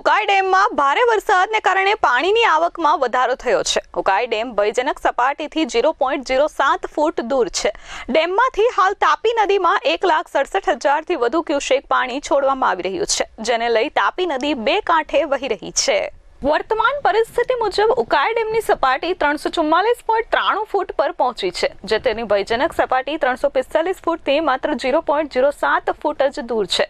ઉકાઈ ડેમમાં ભારે વરસાદને કારણે પાણીની આવકમાં વધારો થયો છે. ઉકાઈ ડેમ ભયજનક સપાટીથી ઝીરો પોઈન્ટ ઝીરો સાત ફૂટ દૂર છે. ડેમમાંથી હાલ તાપી નદીમાં એક લાખ સડસઠ હજારથી વધુ ક્યુસેક પાણી છોડવામાં આવી રહ્યું છે, જેને લઈ તાપી નદી બે કાંઠે વહી રહી છે. વર્તમાન પરિસ્થિતિ મુજબ ઉકાઈ ડેમની સપાટી ત્રણસો ચુમ્માલીસ પોઈન્ટ ત્રાણું ફૂટ પર પહોંચી છે, જે તેની ભયજનક સપાટી ત્રણસો પિસ્તાલીસ ફૂટથી માત્ર ઝીરો પોઈન્ટ ઝીરો સાત ફૂટ જ દૂર છે.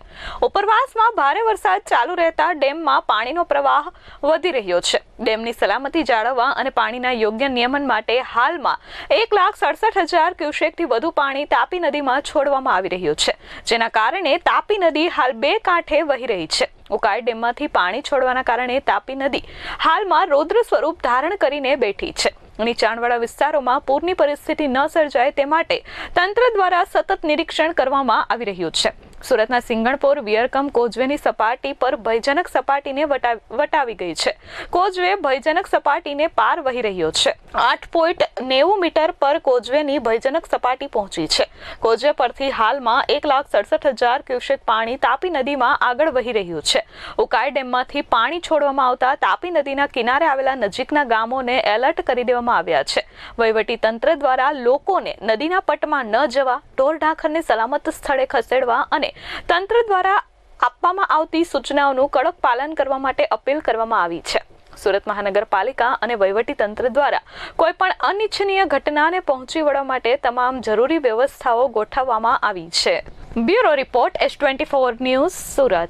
ઉપરવાસમાં ભારે વરસાદ ચાલુ રહેતા ડેમમાં પાણીનો પ્રવાહ વધી રહ્યો છે. ડેમની સલામતી જાળવવા અને પાણીના યોગ્ય નિયમન માટે હાલમાં એક લાખ સડસઠ હજાર ક્યુસેકથી વધુ પાણી તાપી નદીમાં છોડવામાં આવી રહ્યું છે, જેના કારણે તાપી નદી હાલ બે કાંઠે વહી રહી છે. ઉકાઈ ડેમમાંથી પાણી છોડવાના કારણે તાપી નદી હાલમાં રૌદ્ર સ્વરૂપ ધારણ કરીને બેઠી છે. નીચાણવાળા વિસ્તારોમાં પૂરની પરિસ્થિતિ ન સર્જાય તે માટે તંત્ર દ્વારા સતત નિરીક્ષણ કરવામાં આવી રહ્યું છે. સુરતના સિંગણપોર વિયરકમ કોઝવેની સપાટી પર ભયજનક સપાટીને વટા- વટાવી ગઈ છે. કોઝવે ભયજનક સપાટીને પાર વહી રહ્યો છે. આઠ પોઈન્ટ નેવું મીટર પર કોઝવેની ભયજનક સપાટી પહોંચી છે. કોઝવે પરથી હાલમાં એક લાખ સડસઠ હજાર ક્યુસેક પાણી તાપી નદીમાં આગળ વહી રહ્યું છે. ઉકાઈ ડેમમાંથી પાણી છોડવામાં આવતા તાપી નદીના કિનારે આવેલા નજીકના ગામોને એલર્ટ કરી દેવામાં આવ્યા છે. વહીવટી તંત્ર દ્વારા લોકોને નદીના પટમાં ન જવા ઢોર ઢાંખરને સલામત સ્થળે ખસેડવા અને તંત્ર દ્વારા આપવામાં આવતી સૂચનાઓનું કડક પાલન કરવા માટે અપીલ કરવામાં આવી છે. સુરત મહાનગરપાલિકા અને તંત્ર દ્વારા કોઈ પણ અનિચ્છનીય ઘટનાને પહોંચી વળવા માટે તમામ જરૂરી વ્યવસ્થાઓ ગોઠવવામાં આવી છે. Bureau report, S twenty four news, Surat.